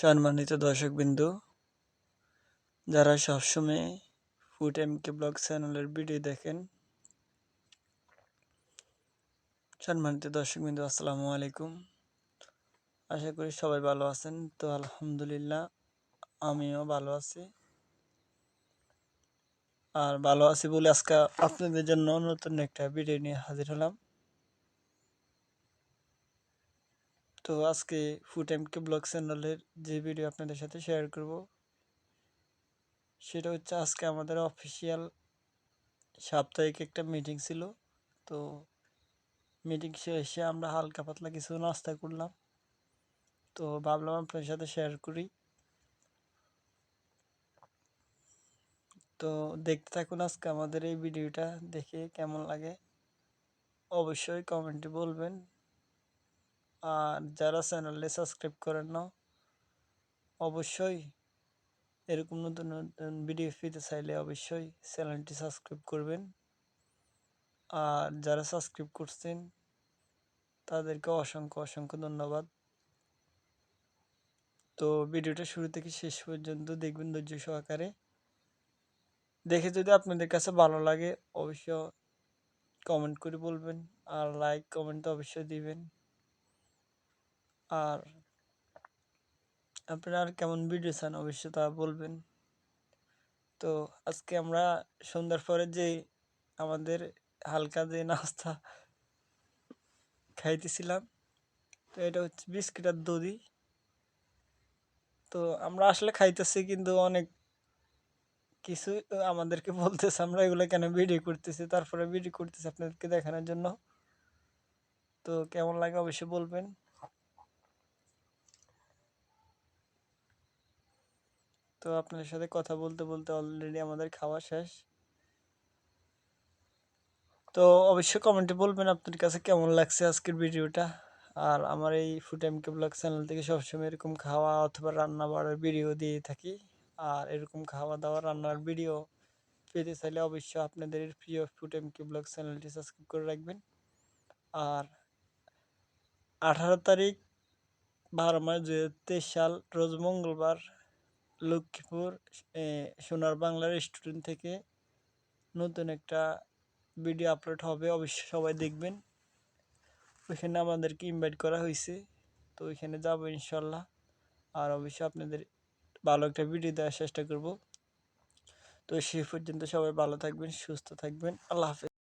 সম্মানিত দর্শকবিন্দু, যারা সবসময় ফুড এম কে ব্লগ চ্যানেলের ভিডিও দেখেন, সম্মানিত দর্শকবিন্দু, আসসালামু আলাইকুম। আশা করি সবাই ভালো আছেন। তো আলহামদুলিল্লাহ, আমিও ভালো আছি। আর ভালো আছি বলে আজকে আপনাদের জন্য নতুন একটা ভিডিও নিয়ে হাজির হলাম। তো আজকে ফুড এমকে ব্লগ চ্যানেলের যে ভিডিও আপনাদের সাথে শেয়ার করব, সেটা হচ্ছে আজকে আমাদের অফিসিয়াল সাপ্তাহিক একটা মিটিং ছিল। তো মিটিং শেষে আমরা হালকা পাতলা কিছু নাস্তা করলাম। তো ভাবলাম আপনাদের সাথে শেয়ার করি। তো দেখতে থাকুন আজকে আমাদের এই ভিডিওটা দেখে কেমন লাগে। অবশ্যই কমেন্টে বলবেন। আর যারা চ্যানেলে সাবস্ক্রাইব করেন না, অবশ্যই এরকম নতুন নতুন ভিডিও পেতে চাইলে অবশ্যই চ্যানেলটি সাবস্ক্রাইব করবেন। আর যারা সাবস্ক্রাইব করছেন, তাদেরকে অসংখ্য অসংখ্য ধন্যবাদ। তো ভিডিওটা শুরু থেকে শেষ পর্যন্ত দেখবেন ধৈর্য সহকারে। দেখে যদি আপনাদের কাছে ভালো লাগে অবশ্য কমেন্ট করে বলবেন আর লাইক কমেন্ট তো অবশ্যই দিবেন। আর আপনারা কেমন ভিডিও চান? অবশ্যই তা বলবেন। তো আজকে আমরা সন্ধ্যার পরে যে আমাদের হালকা যে নাস্তা খাইতেছিলাম, তো এটা হচ্ছে বিস্কিট আর দধি। তো আমরা আসলে খাইতেছি কিন্তু অনেক কিছু আমাদেরকে বলতেছে, আমরা এগুলো কেন ভিডিও করতেছি? তারপরে ভিডিও করতেছি আপনাদেরকে দেখানোর জন্য। তো কেমন লাগে অবশ্যই বলবেন। তো আপনাদের সাথে কথা বলতে বলতে অলরেডি আমাদের খাওয়া শেষ। তো অবশ্যই কমেন্টে বলবেন আপনার কাছে কেমন লাগছে আজকের ভিডিওটা আর আমার এই ফুড এমকে ব্লগ চ্যানেল থেকে সবসময় এরকম খাওয়া অথবা রান্না বাড়ার ভিডিও দিয়ে থাকি। আর এরকম খাওয়া দাওয়া রান্নার ভিডিও পেতে চাইলে অবশ্যই আপনাদের প্রিয় ফুড এমকে ব্লগ চ্যানেলটি সাবস্ক্রাইব করে রাখবেন। আর আঠারো তারিখ, বারো মাস দু সাল, রোজ মঙ্গলবার লক্ষ্মীপুর সোনার বাংলার স্টুডেন্ট থেকে নতুন একটা ভিডিও আপলোড হবে। অবশ্যই সবাই দেখবেন। ওইখানে আমাদেরকে ইনভাইট করা হয়েছে। তো ওইখানে যাব ইনশাল্লাহ। আর অবশ্যই আপনাদের ভালো একটা ভিডিও দেওয়ার চেষ্টা করব। তো সেই পর্যন্ত সবাই ভালো থাকবেন, সুস্থ থাকবেন। আল্লাহ হাফেজ।